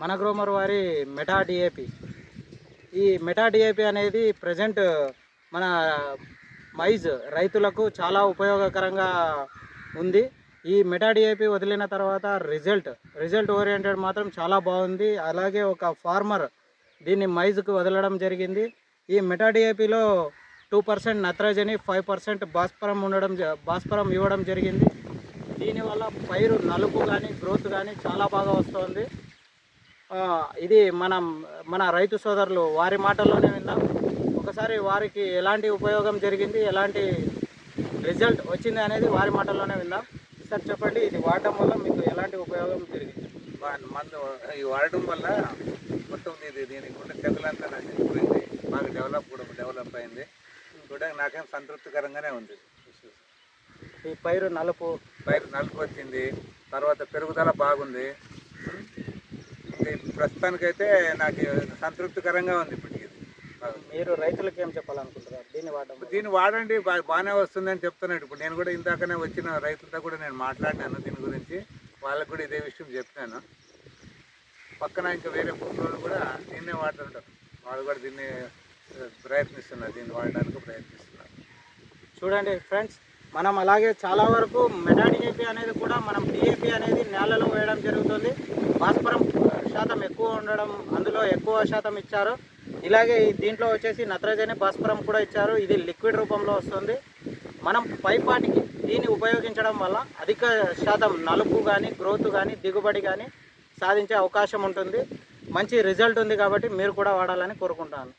మన గ్రోమర్ వారి meta DAP. ఈ మెటా డిఏపి అనేది ప్రజెంట్ మన మైజ్ రైతులకు చాలా ఉపయోగకరంగా ఉంది. ఈ మెటా డిఏపి వదిలిన తర్వాత రిజల్ట్ రిజల్ట్ ఓరియంటెడ్ మాత్రం చాలా బాగుంది. అలాగే ఒక ఫార్మర్ దీన్ని మైజ్కు వదలడం జరిగింది. ఈ మెటా డిఏపిలో టూ పర్సెంట్ నత్రజని ఫైవ్ పర్సెంట్ భాస్వరం ఉండడం జ- భాస్వరం ఇవ్వడం జరిగింది. దీనివల్ల పైరు నలుపు కానీ గ్రోత్ కానీ చాలా బాగా వస్తుంది. ఇది మనం మన రైతు సోదరులు వారి మాటల్లోనే విందాం. ఒకసారి వారికి ఎలాంటి ఉపయోగం జరిగింది ఎలాంటి రిజల్ట్ వచ్చింది అనేది వారి మాటల్లోనే విందాం. సార్ చెప్పండి ఇది వాడడం వల్ల మీకు ఎలాంటి ఉపయోగం జరిగింది? మందు ఈ వాడడం వల్ల మొత్తం ఇది దీనికి ఉన్న తెగులంతా నశించిపోయింది. బాగా డెవలప్ కూడా డెవలప్ అయింది. చూడడానికి నాకేం సంతృప్తికరంగానే ఉంది. ఈ పైరు నలుపు. పైరు నలుపు వచ్చింది. తర్వాత పెరుగుదల బాగుంది. ప్రస్తుతానికైతే నాకు సంతృప్తికరంగా ఉంది ఇప్పటికి. మీరు రైతులకు ఏం చెప్పాలనుకుంటున్నారు? దీన్ని వాడడం? దీన్ని వాడండి బాగానే వస్తుందని చెప్తున్నాడు. ఇప్పుడు నేను కూడా ఇందాకనే వచ్చిన రైతులతో కూడా నేను మాట్లాడినాను దీని గురించి. వాళ్ళకు కూడా ఇదే విషయం చెప్పాను పక్కన ఇంకా వేరే భూములు కూడా దీన్నే వాడుతుంటారు. వాళ్ళు కూడా దీన్ని ప్రయత్నిస్తున్నారు. దీన్ని వాడడానికి ప్రయత్నిస్తున్నారు. చూడండి ఫ్రెండ్స్ మనం అలాగే చాలా వరకు మెటా డిఏపి అనేది కూడా మనం డిఏపి అనేది నేలలో వేయడం జరుగుతుంది. భాస్వరం ఉండడం అందులో ఎక్కువ శాతం ఇచ్చారు. ఇలాగే దీంట్లో వచ్చేసి నత్రజని భాస్వరం కూడా ఇచ్చారు. ఇది లిక్విడ్ రూపంలో వస్తుంది. మనం పైపాటికి దీన్ని ఉపయోగించడం వల్ల అధిక శాతం నలుపు కానీ గ్రోత్ కానీ దిగుబడి కానీ సాధించే అవకాశం ఉంటుంది. మంచి రిజల్ట్ ఉంది కాబట్టి మీరు కూడా వాడాలని కోరుకుంటాను.